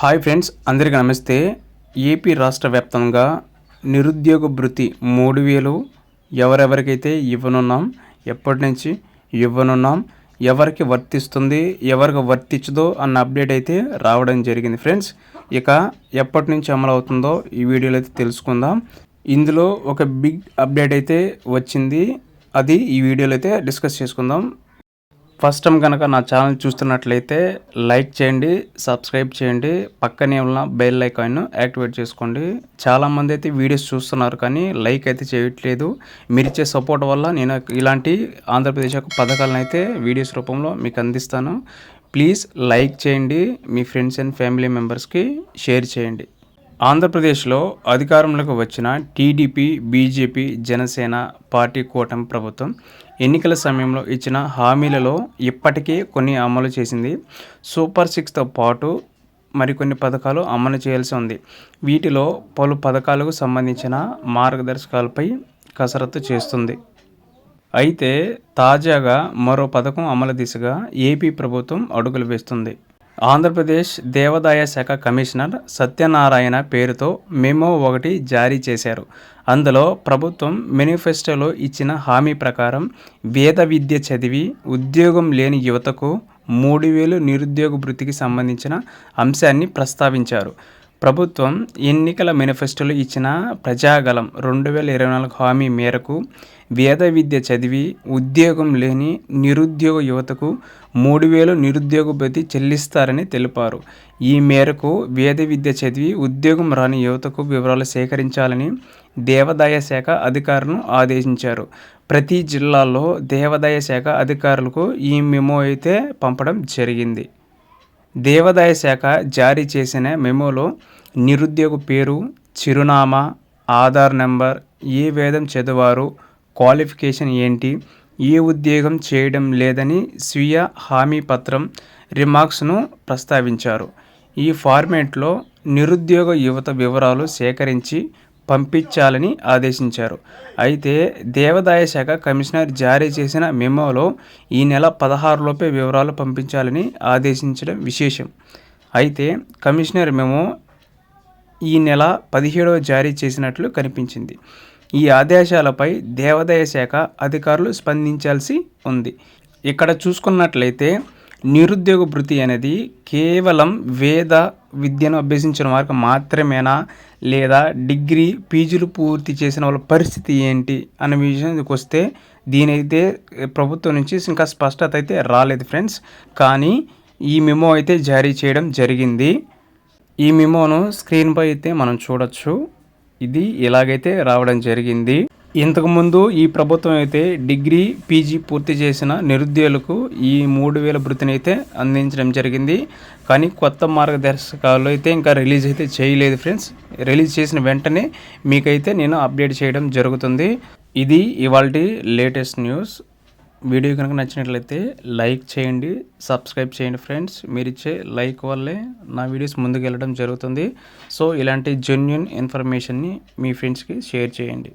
Hi friends అందరికీ నమస్తే. AP రాష్ట్ర వ్యాప్తంగా నిరుద్యోగ భృతి మూడు వేలు. ఎవరెవరికైతే ఇవ్వనున్నాం ఎప్పటి నుంచి ఇవ్వనున్నాం ఎవరికి వర్తిస్తుంది ఎవరికి వర్తించదో అన్న అప్డేట్ అయితే రావడం జరిగింది ఫ్రెండ్స్. ఇక ఎప్పటి నుంచి అమలు అవుతుందో ఈ వీడియోలో అయితే తెలుసుకుందాం. ఇందులో ఒక బిగ్ అప్డేట్ అయితే వచ్చింది. అది ఈ వీడియోలో అయితే డిస్కస్ చేసుకుందాం. ఫస్ట్ టైం కనుక నా ఛానల్ చూస్తున్నట్లయితే లైక్ చేయండి సబ్స్క్రైబ్ చేయండి పక్కనే ఉన్న బెల్ ఐకాన్ యాక్టివేట్ చేసుకోండి. చాలామంది అయితే వీడియోస్ చూస్తున్నారు కానీ లైక్ అయితే చేయట్లేదు. మీరిచ్చే సపోర్ట్ వల్ల నేను ఇలాంటి ఆంధ్రప్రదేశ్ యొక్క పథకాలను అయితే వీడియోస్ రూపంలో మీకు అందిస్తాను. ప్లీజ్ లైక్ చేయండి మీ ఫ్రెండ్స్ అండ్ ఫ్యామిలీ మెంబర్స్కి షేర్ చేయండి. ఆంధ్రప్రదేశ్లో అధికారంలోకి వచ్చిన టీడీపీ బీజేపీ జనసేన పార్టీ కూటమి ప్రభుత్వం ఎన్నికల సమయంలో ఇచ్చిన హామీలలో ఇప్పటికే కొన్ని అమలు చేసింది. సూపర్ సిక్స్తో పాటు మరికొన్ని పథకాలు అమలు చేయాల్సి ఉంది. వీటిలో పలు పథకాలకు సంబంధించిన మార్గదర్శకాలపై కసరత్తు చేస్తుంది. అయితే తాజాగా మరో పథకం అమలు దిశగా ఏపీ ప్రభుత్వం అడుగులు వేస్తుంది. ఆంధ్రప్రదేశ్ దేవాదాయ శాఖ కమిషనర్ సత్యనారాయణ పేరుతో మెమో ఒకటి జారీ చేశారు. అందులో ప్రభుత్వం మేనిఫెస్టోలో ఇచ్చిన హామీ ప్రకారం వేద విద్య చదివి ఉద్యోగం లేని యువతకు మూడు వేలు నిరుద్యోగ వృత్తికి సంబంధించిన అంశాన్ని ప్రస్తావించారు. ప్రభుత్వం ఎన్నికల మేనిఫెస్టోలో ఇచ్చిన ప్రజాగలం రెండు వేల ఇరవై నాలుగు హామీ మేరకు వేద విద్య చదివి ఉద్యోగం లేని నిరుద్యోగ యువతకు మూడు వేలు నిరుద్యోగ భృతి చెల్లిస్తారని తెలిపారు. ఈ మేరకు వేద విద్య చదివి ఉద్యోగం రాని యువతకు వివరాలు సేకరించాలని దేవాదాయ శాఖ అధికారులను ఆదేశించారు. ప్రతి జిల్లాలో దేవాదాయ శాఖ అధికారులకు ఈ మెమో అయితే పంపడం జరిగింది. దేవాదాయ శాఖ జారీ చేసిన మెమోలో నిరుద్యోగ పేరు చిరునామా ఆధార్ నెంబర్ ఏ వేదం చదివారు క్వాలిఫికేషన్ ఏంటి ఏ ఉద్యోగం చేయడం లేదని స్వీయ హామీ పత్రం రిమార్క్స్ను ప్రస్తావించారు. ఈ ఫార్మేట్లో నిరుద్యోగ యువత వివరాలు సేకరించి పంపించాలని ఆదేశించారు. అయితే దేవాదాయ శాఖ కమిషనర్ జారీ చేసిన మెమోలో ఈ నెల పదహారులోపే వివరాలు పంపించాలని ఆదేశించడం విశేషం. అయితే కమిషనర్ మెమో ఈ నెల పదిహేడవ జారీ చేసినట్లు కనిపించింది. ఈ ఆదేశాలపై దేవాదాయ శాఖ అధికారులు స్పందించాల్సి ఉంది. ఇక్కడ చూసుకున్నట్లయితే నిరుద్యోగ భృతి అనేది కేవలం వేద విద్యను అభ్యసించిన వారికి మాత్రమేనా? లేదా డిగ్రీ పీజీలు పూర్తి చేసిన వాళ్ళ పరిస్థితి ఏంటి? అనే విషయానికి వస్తే దీనైతే ప్రభుత్వం నుంచి ఇంకా స్పష్టత అయితే రాలేదు ఫ్రెండ్స్. కానీ ఈ మెమో అయితే జారీ చేయడం జరిగింది. ఈ మెమోను స్క్రీన్పై అయితే మనం చూడొచ్చు. ఇది ఇలాగైతే రావడం జరిగింది. ఇంతకుముందు ఈ ప్రభుత్వం అయితే డిగ్రీ పీజీ పూర్తి చేసిన నిరుద్యోగులకు ఈ మూడు వేల భృతిని అయితే అందించడం జరిగింది. కానీ కొత్త మార్గదర్శకాలు అయితే ఇంకా రిలీజ్ అయితే చేయలేదు ఫ్రెండ్స్. రిలీజ్ చేసిన వెంటనే మీకైతే నేను అప్డేట్ చేయడం జరుగుతుంది. ఇది ఇవాళ లేటెస్ట్ న్యూస్. వీడియో కనుక నచ్చినట్లయితే లైక్ చేయండి సబ్స్క్రైబ్ చేయండి ఫ్రెండ్స్. మీరు ఇచ్చే లైక్ వల్లే నా వీడియోస్ ముందుకు వెళ్ళడం జరుగుతుంది. సో ఇలాంటి జెన్యున్ ఇన్ఫర్మేషన్ని మీ ఫ్రెండ్స్కి షేర్ చేయండి.